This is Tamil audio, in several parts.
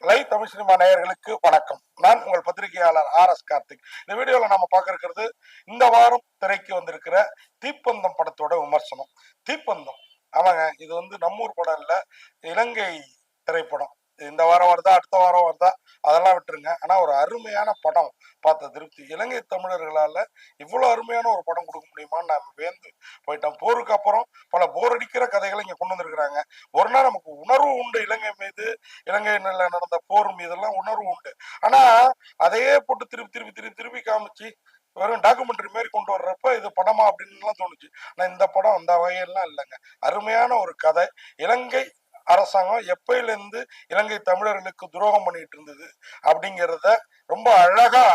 லைவ் தமிழ் சினிமா நேயர்களுக்கு வணக்கம். நான் உங்கள் பத்திரிகையாளர் ஆர் எஸ் கார்த்திக். இந்த வீடியோல நம்ம பார்க்க இருக்கிறது இந்த வாரம் திரைக்கு வந்திருக்கிற தீப்பந்தம் படத்தோட விமர்சனம். தீப்பந்தம். ஆமாங்க இது வந்து நம்மூர் படம் இல்ல இலங்கை திரைப்படம். இந்த வாரம் வருதா அடுத்த வாரம் வருதா அதெல்லாம் விட்டுருங்க. ஆனா ஒரு அருமையான படம். பார்த்த திருப்தி. இலங்கை தமிழர்களால் இவ்வளோ அருமையான ஒரு படம் கொடுக்க முடியுமான்னு நான் வேந்து போயிட்டேன். போருக்கு அப்புறம் பல போர் அடிக்கிற கதைகளை இங்கே கொண்டு வந்திருக்கிறாங்க. ஒரு நாள் நமக்கு உணர்வு உண்டு இலங்கை மீது இலங்கையில நடந்த போர் மீதெல்லாம் உணர்வு உண்டு. ஆனால் அதையே போட்டு திருப்பி திருப்பி திருப்பி திருப்பி காமிச்சு வெறும் டாக்குமெண்ட்ரி மாதிரி கொண்டு வர்றப்ப இது படமா அப்படின்னுலாம் தோணுச்சு. ஆனால் இந்த படம் அந்த வகையெல்லாம் இல்லைங்க. அருமையான ஒரு கதை. இலங்கை அரசாங்கம் எப்பயிலிருந்து இலங்கை தமிழர்களுக்கு துரோகம் பண்ணிட்டு இருந்தது அப்படிங்கிறத ரொம்ப அழகா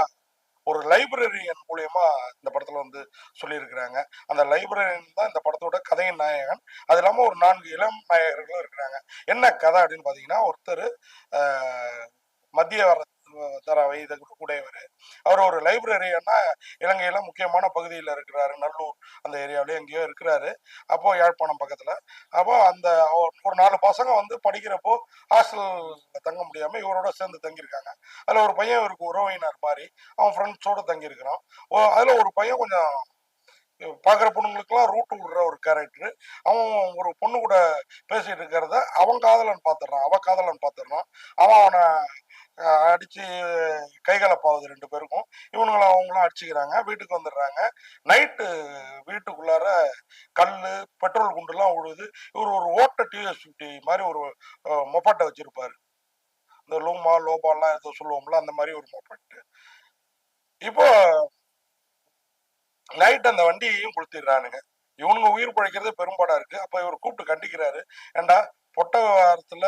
லைப்ரரியன் மூலியமா இந்த படத்துல வந்து சொல்லியிருக்கிறாங்க. அந்த லைப்ரரியன் தான் இந்த படத்தோட கதையின் நாயகன். அது இல்லாம ஒரு நான்கு இளம் நாயகர்களும் இருக்கிறாங்க. என்ன கதை அப்படின்னு பாத்தீங்கன்னா ஒருத்தர் மத்திய வர தர வயது கூடையவர். அவர் ஒரு லைப்ரரியன்னா இலங்கையில முக்கியமான பகுதியில் இருக்கிறாரு நல்லூர் அந்த ஏரியாவிலே எங்கேயோ இருக்கிறாரு. அப்போ யாழ்ப்பாணம் பக்கத்துல. அப்போ அந்த ஒரு ஒரு நாலு பசங்க வந்து படிக்கிறப்போ ஹாஸ்டல் தங்க முடியாம இவரோட சேர்ந்து தங்கியிருக்காங்க. அதுல ஒரு பையன் இவருக்கு உறவினர் மாதிரி அவன் ஃப்ரெண்ட்ஸோட தங்கியிருக்கிறான். ஓ- அதுல ஒரு பையன் கொஞ்சம் பார்க்குற பொண்ணுங்களுக்குலாம் ரூட்டு விடுற ஒரு கேரக்டர் அவன் ஒரு பொண்ணு கூட பேசிகிட்டு இருக்கிறத அவன் காதலன் பார்த்துடுறான் அவன் காதலன் பார்த்துடுறான் அவன் அவனை அஹ், அடிச்சு கைகலப்பாகுது ரெண்டு பேருக்கும். இவனுங்களை அவங்களும் அடிச்சுக்கிறாங்க வீட்டுக்கு வந்துடுறாங்க. நைட்டு வீட்டுக்குள்ளார கல் பெட்ரோல் குண்டுலாம் விழுது இவர் ஒரு ஓட்ட டிவிஎஸ் ஃபிஃப்டி மாதிரி ஒரு மொப்பாட்டை வச்சிருப்பாரு. இந்த லூமா லோபாலாம் ஏதோ சொல்லுவோம்ல அந்த மாதிரி ஒரு மொப்பட்டு. இப்போ நைட் அந்த வண்டியையும் கொடுத்துடுறானுங்க இவனுங்க உயிர் பிழைக்கிறது பெரும்பாடா இருக்கு. அப்ப இவர் கூப்பிட்டு கண்டிக்கிறாரு. ஏண்டா பொட்ட விவகாரத்துல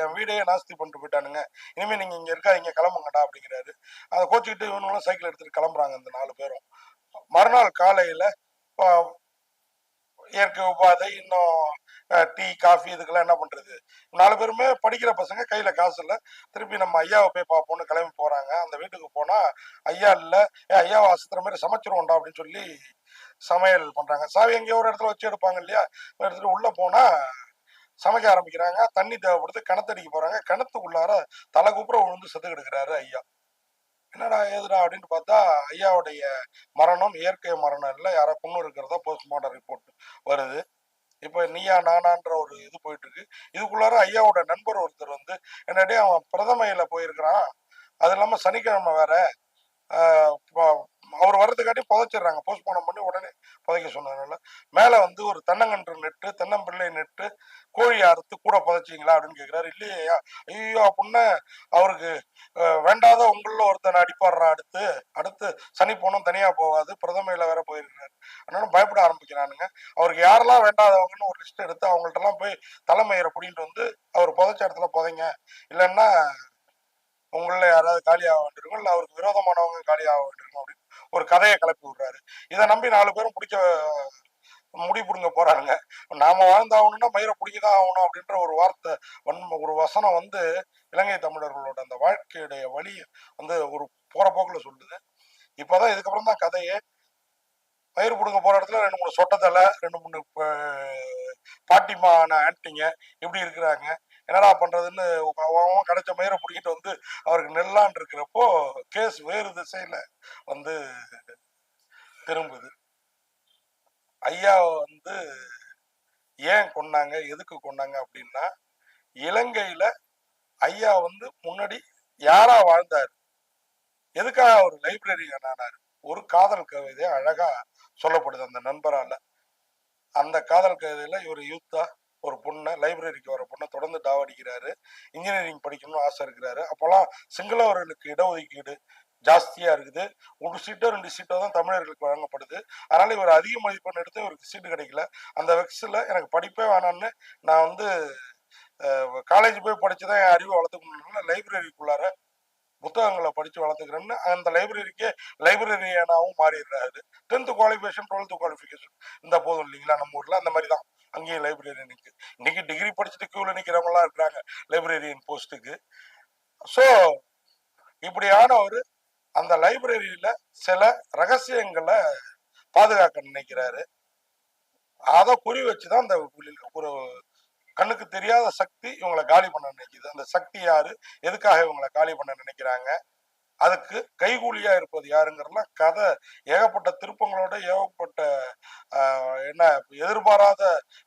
என் வீடையே நாஸ்தி பண்ணிட்டு போயிட்டானுங்க. இனிமே நீங்க இங்க இருக்காதீங்க கிளம்புங்கடா அப்படிங்கிறாரு. அதை கோச்சுக்கிட்டு இவனுங்களும் சைக்கிள் எடுத்துட்டு கிளம்புறாங்க இந்த நாலு பேரும். மறுநாள் காலையில இயற்கை உபாதை இன்னும் டீ காஃபி இதுக்கெல்லாம் என்ன பண்றது? நாலு பேருமே படிக்கிற பசங்க கையில காசு இல்லை. திருப்பி நம்ம ஐயாவை போய் பார்ப்போம்னு கிளம்பி போறாங்க. அந்த வீட்டுக்கு போனா ஐயா இல்லை ஏ ஐயாவை அசுத்துற மாதிரி சமைச்சிருவோம்டா அப்படின்னு சொல்லி சமையல் பண்றாங்க. சாவி எங்கேயோ ஒரு இடத்துல வச்சு எடுப்பாங்க இல்லையா? எடுத்துட்டு உள்ள போனா சமைக்க ஆரம்பிக்கிறாங்க. தண்ணி தேவைப்படுது. கிணத்தடிக்க போறாங்க. கிணத்துக்குள்ளார தலை கூப்புற விழுந்து செத்து கிடக்குறாரு ஐயா. என்னடா ஏதுடா அப்படின்னு பார்த்தா ஐயாவுடைய மரணம் இயற்கை மரணம் இல்லை. யாரோ கொண்டு இருக்கிறதா போஸ்ட்மார்ட்டம் ரிப்போர்ட் வருது. இப்போ நீயா நானான்ற ஒரு இது போயிட்டு இருக்கு இதுக்குள்ளார ஐயாவோட நண்பர் ஒருத்தர் வந்து என்னடே அவன் பிரதமையில போயிருக்கிறான். அது இல்லாம சனிக்கிழமை வேற அவர் வர்றதுக்காட்டி புதைச்சிடுறாங்க. போஸ்ட்மார்ட்டம் பண்ணி உடனே புதைக்க சொன்னதுனால. மேலே வந்து ஒரு தென்னங்கன்று நெட்டு தென்னம்பிள்ளை நெட்டு கோழி அறுத்து கூட புதைச்சிங்களா அப்படின்னு கேட்குறாரு இல்லையா? ஐயோ அப்படின்னு அவருக்கு வேண்டாத உங்களில் ஒருத்தனை அடிப்பாடுறா அடுத்து. அடுத்து சனி போனோம் தனியாக போகாது. பிரதமையில் வேற போயிருக்கிறாரு. அதனால பயப்பட ஆரம்பிக்கிறானுங்க. அவருக்கு யாரெல்லாம் வேண்டாதவங்கன்னு ஒரு லிஸ்ட் எடுத்து அவங்கள்ட்டலாம் போய் தலைமையரை அப்படின்ட்டு வந்து அவர் புதைச்ச இடத்துல புதைங்க. இல்லைன்னா உங்களில் யாராவது காலியாக வேண்டியிருக்கும். இல்லை அவருக்கு விரோதமானவங்க காலியாக வேண்டியிருக்கும் அப்படின்னு ஒரு கதையை கிளப்பி விடுறாரு. இதை நம்பி நாலு பேரும் பிடிக்க முடி பிடுங்க போறானுங்க. நாம வாழ்ந்தாகணும்னா மயிரை பிடிக்கதான் ஆகணும் அப்படின்ற ஒரு வார்த்தை வன்ம ஒரு வசனம் வந்து இலங்கை தமிழர்களோட அந்த வாழ்க்கையுடைய வழி வந்து ஒரு போற போக்குல சொல்லுது. இப்பதான் இதுக்கப்புறம் தான் கதையே. மயிர் பிடுங்க போற இடத்துல ரெண்டு மூணு சொட்டத்தலை ரெண்டு மூணு பாட்டிமான ஆன்ட்டிங்க இப்படி இருக்கிறாங்க. என்னடா பண்றதுன்னு அவன் அவன் கிடைச்ச மயிரை பிடிக்கிட்டு வந்து அவருக்கு நெல்லான் இருக்கிறப்போ கேஸ் வேறு திசையில வந்து திரும்புது. ஐயா வந்து ஏன் கொன்னாங்க எதுக்கு கொன்னாங்க அப்படின்னா இலங்கையில ஐயா வந்து முன்னாடி யாரா வாழ்ந்தார்? எதுக்காக அவர் லைப்ரரியன் ஆனார் ஒரு காதல் கவிதை அழகா சொல்லப்படுது அந்த நண்பரால. அந்த காதல் கவிதையில இவர் யூத்தா ஒரு பொண்ணை லைப்ரரிக்கு வர பொண்ணை தொடர்ந்து டாவடிக்கிறாரு இன்ஜினியரிங் படிக்கணும்னு ஆசை இருக்கிறாரு. அப்போல்லாம் சிங்களவர்களுக்கு இடஒதுக்கீடு ஜாஸ்தியாக இருக்குது. ஒரு சீட்டோ ரெண்டு சீட்டோ தான் தமிழர்களுக்கு வழங்கப்படுது. அதனால் இவர் அதிக மதிப்பெண் எடுத்து இவருக்கு சீட்டு கிடைக்கல. அந்த வெக்ஸில் எனக்கு படிப்பே வேணாம்னு நான் வந்து காலேஜ் போய் படிச்சுதான் என் அறிவை வளர்த்துக்கணும்னால லைப்ரரிக்குள்ளார புத்தகங்களை படித்து வளர்த்துக்கிறேன்னு அந்த லைப்ரரிக்கே லைப்ரரியனாகவும் மாறிடுறாரு. டென்த்து குவாலிஃபிகேஷன் டுவெல்த்து குவாலிஃபிகேஷன் இந்த போதும் இல்லைங்களா? நம்ம ஊரில் அந்த மாதிரி தான். அங்கேயும் லைப்ரரியனுக்கு இன்னைக்கு டிகிரி படிச்சுட்டு கியூவில் நிற்கிறவங்களாம் இருக்கிறாங்க லைப்ரரியன் போஸ்ட்டுக்கு ஸோ இப்படியான ஒரு அந்த லைப்ரரியில சில ரகசியங்களை பாதுகாக்க நினைக்கிறாரு. அதை குறி வச்சுதான் அந்த ஒரு கண்ணுக்கு தெரியாத சக்தி இவங்களை காலி பண்ண நினைக்குது. அந்த சக்தி யாரு? எதுக்காக இவங்களை காலி பண்ண நினைக்கிறாங்க? அதுக்கு கைகூலியா இருப்பது யாருங்கிறலாம் கதை ஏகப்பட்ட திருப்பங்களோட ஏகப்பட்ட என்ன எதிர்பாராத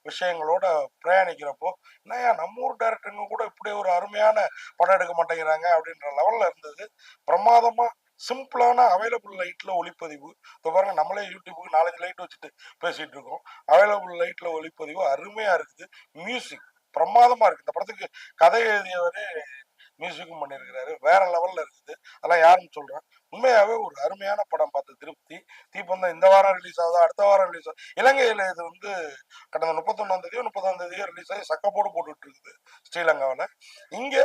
விஷயங்களோட பிரயாணிக்கிறப்போ என்னையா நம்ம ஊர் டேரக்டருங்க கூட இப்படி ஒரு அருமையான படம் எடுக்க மாட்டேங்கிறாங்க அப்படின்ற லெவல்ல இருந்தது. பிரமாதமா சிம்பிளான அவைலபிள் லைட்ல ஒளிப்பதிவு. இப்போ பாருங்க நம்மளே யூடியூபுக்கு நாலஞ்சு லைட் வச்சுட்டு பேசிட்டு இருக்கோம் அவைலபிள் லைட்ல ஒளிப்பதிவு அருமையா இருக்குது. மியூசிக் பிரமாதமா இருக்கு. இந்த படத்துக்கு கதை எழுதியவரே மியூசிக்கும் பண்ணியிருக்கிறாரு. வேற லெவல்ல இருக்குது. அதெல்லாம் யாருன்னு சொல்றேன். உண்மையாவே ஒரு அருமையான படம் பார்த்த திருப்தி. தீபந்தம் இந்த வாரம் ரிலீஸ் ஆகுது? அடுத்த வாரம் ரிலீஸ் ஆகுது இலங்கையில இது வந்து கடந்த முப்பத்தொன்னாம் தேதியோ முப்பதாம் தேதியோ ரிலீஸ் ஆகி சக்கப்போடு போட்டுட்டு இருக்குது ஸ்ரீலங்காவில். இங்க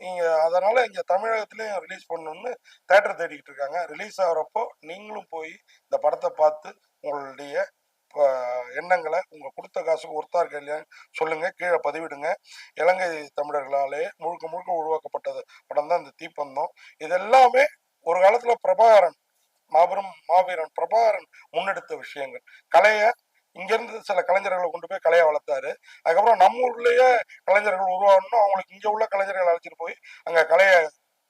இங்கே அதனால இங்க தமிழகத்திலயும் ரிலீஸ் பண்ணணும்னு தேட்டர் தேடிக்கிட்டு இருக்காங்க. ரிலீஸ் ஆகுறப்போ நீங்களும் போய் இந்த படத்தை பார்த்து உங்களுடைய எண்ணங்களை உங்கள் கொடுத்த காசுக்கு ஒருத்தா இருக்கு இல்லையான்னு சொல்லுங்கள் கீழே பதிவிடுங்க. இலங்கை தமிழர்களாலே முழுக்க முழுக்க உருவாக்கப்பட்டது படம் தான் இந்த தீப்பந்தம். இதெல்லாமே ஒரு காலத்தில் பிரபாகரன் மாபெரும் மாவீரன் பிரபாகரன் முன்னெடுத்த விஷயங்கள். கலையை இங்கேருந்து சில கலைஞர்களை கொண்டு போய் கலையை வளர்த்தாரு. அதுக்கப்புறம் நம்ம ஊர்லேயே கலைஞர்கள் உருவாகணும் அவங்களுக்கு இங்கே உள்ள கலைஞர்களை அழைச்சிட்டு போய் அங்கே கலையை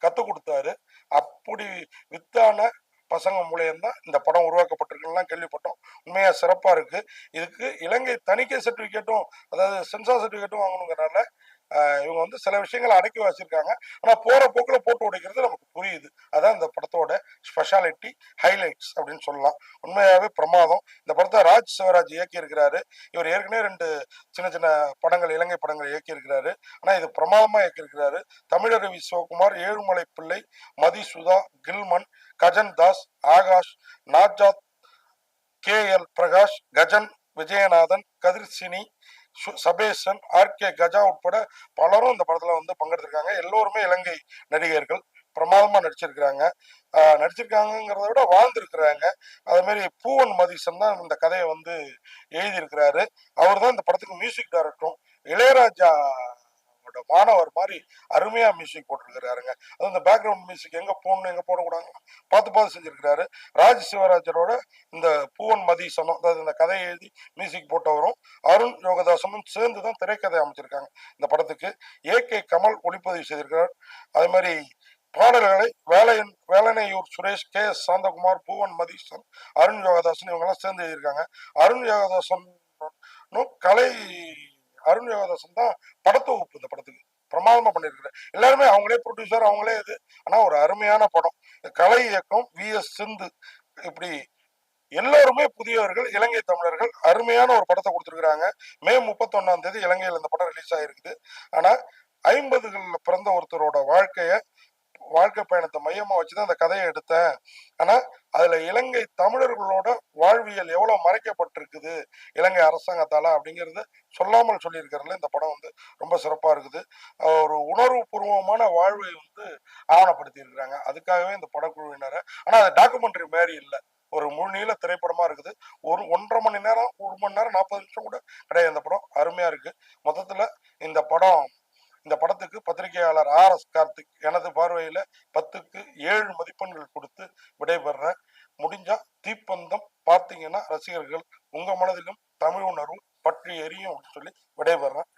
கற்றுக் கொடுத்தாரு. அப்படி வித்தான பசங்க மூலியம்தான் இந்த படம் உருவாக்கப்பட்டிருக்குலாம் கேள்விப்பட்டோம். உண்மையாக சிறப்பாக இருக்குது இதுக்கு இலங்கை தணிக்கை சர்டிஃபிகேட்டும் அதாவது சென்சார் சர்டிஃபிகேட்டும் வாங்கணுங்கிறனால இவங்க வந்து சில விஷயங்களை அடக்கி வச்சிருக்காங்க. ஆனால் போகிற போக்கில் போட்டு உடைக்கிறது நமக்கு புரியுது. அதான் இந்த படத்தோட ஸ்பெஷாலிட்டி ஹைலைட்ஸ் அப்படின்னு சொல்லலாம். உண்மையாகவே பிரமாதம். இந்த படத்தை ராஜ் சிவராஜ் இயக்கியிருக்கிறாரு. இவர் ஏற்கனவே ரெண்டு சின்ன சின்ன படங்கள் இலங்கை படங்கள் இயக்கியிருக்கிறாரு. ஆனால் இது பிரமாதமாக இயக்கியிருக்கிறாரு. தமிழரவி சிவகுமார் ஏழுமலை பிள்ளை மதிசுதா கில்மன் கஜன் தாஸ் ஆகாஷ் நாஜாத் கே. எல். பிரகாஷ் கஜன் விஜயநாதன் கதிர்சினி சு- சபேசன் ஆர். கே. கஜா உட்பட பலரும் இந்த படத்துல வந்து பங்கெடுத்திருக்காங்க. எல்லோருமே இலங்கை நடிகர்கள் பிரமாதமா நடிச்சிருக்கிறாங்க. நடிச்சிருக்காங்கிறத விட வாழ்ந்திருக்கிறாங்க. அதே மாதிரி பூவன் மதிசன் தான் இந்த கதையை வந்து எழுதியிருக்கிறாரு. அவர் தான் இந்த படத்துக்கு மியூசிக் டைரக்டரும் இளையராஜா அவரோட மாணவர் மாதிரி அருமையா மியூசிக் போட்டிருக்கிறாருங்க. அது இந்த பேக்ரவுண்ட் மியூசிக் எங்க போடணும் எங்க போடக்கூடாது பார்த்து பார்த்து செஞ்சிருக்கிறாரு. ராஜ் சிவராஜரோட இந்த பூவன் மதீசனும் அதாவது இந்த கதையை எழுதி மியூசிக் போட்டவரும் அருண் யோகதாசனும் சேர்ந்து தான் திரைக்கதை அமைச்சிருக்காங்க. இந்த படத்துக்கு ஏ கே கமல் ஒளிப்பதிவு செய்திருக்கிறார். அதே மாதிரி பாடல்களை வேலையன் வேலனையூர் சுரேஷ் கே எஸ் சாந்தகுமார் பூவன் மதீசன் அருண் யோகதாசன் இவங்கெல்லாம் சேர்ந்து எழுதியிருக்காங்க. அருண் யோகதாசன் கலை அருண் யோகதாசன் தான் படத்தொகுப்பு இந்த படத்துக்கு. பிரமாதமா பண்ணியிருக்கிறார் எல்லாருமே அவங்களே ப்ரொடியூசர் அவங்களே இது. ஆனா ஒரு அருமையான படம். கலை இயக்கம் வி எஸ் சிந்து இப்படி எல்லாருமே புதியவர்கள் இலங்கை தமிழர்கள் அருமையான ஒரு படத்தை கொடுத்துருக்குறாங்க. மே முப்பத்தொன்னாம் தேதி இலங்கையில் இந்த படம் ரிலீஸ் ஆயிருக்குது. ஆனா ஐம்பதுகள்ல பிறந்த ஒருத்தரோட வாழ்க்கைய வாழ்க்கை பயணத்தை மையமா வச்சுதான் அந்த கதையை எடுத்தேன். ஆனா அதுல இலங்கை தமிழர்களோட வாழ்வியல் எவ்வளவு மறைக்கப்பட்டிருக்குது இலங்கை அரசாங்கத்தால அப்படிங்கறத சொல்லாமல் சொல்லியிருக்கிறதுல இந்த படம் வந்து ரொம்ப சிறப்பா இருக்குது. ஒரு உணர்வு பூர்வமான வாழ்வை வந்து ஆவணப்படுத்தி இருக்கிறாங்க அதுக்காகவே இந்த படக்குழுவினரை. ஆனா அது டாக்குமெண்ட்ரி மாதிரி இல்லை. ஒரு முழுநீள திரைப்படமா இருக்குது. ஒரு ஒன்றரை மணி நேரம் ஒரு மணி நேரம் நாற்பது நிமிஷம் கூட கிடையாது இந்த படம். அருமையா இருக்கு. மொத்தத்துல இந்த படம் இந்த படத்துக்கு பத்திரிகையாளர் ஆர் எஸ் க எனது பார்வையில் பத்துக்கு ஏழு மதிப்பெண்கள் கொடுத்து விடைபெறேன் முடிஞ்சால் தீப்பந்தம் பார்த்தீங்கன்னா ரசிகர்கள் உங்கள் மனதிலும் தமிழ் உணர்வும் பற்றி எரியும் அப்படின்னு சொல்லி விடைபெறேன்.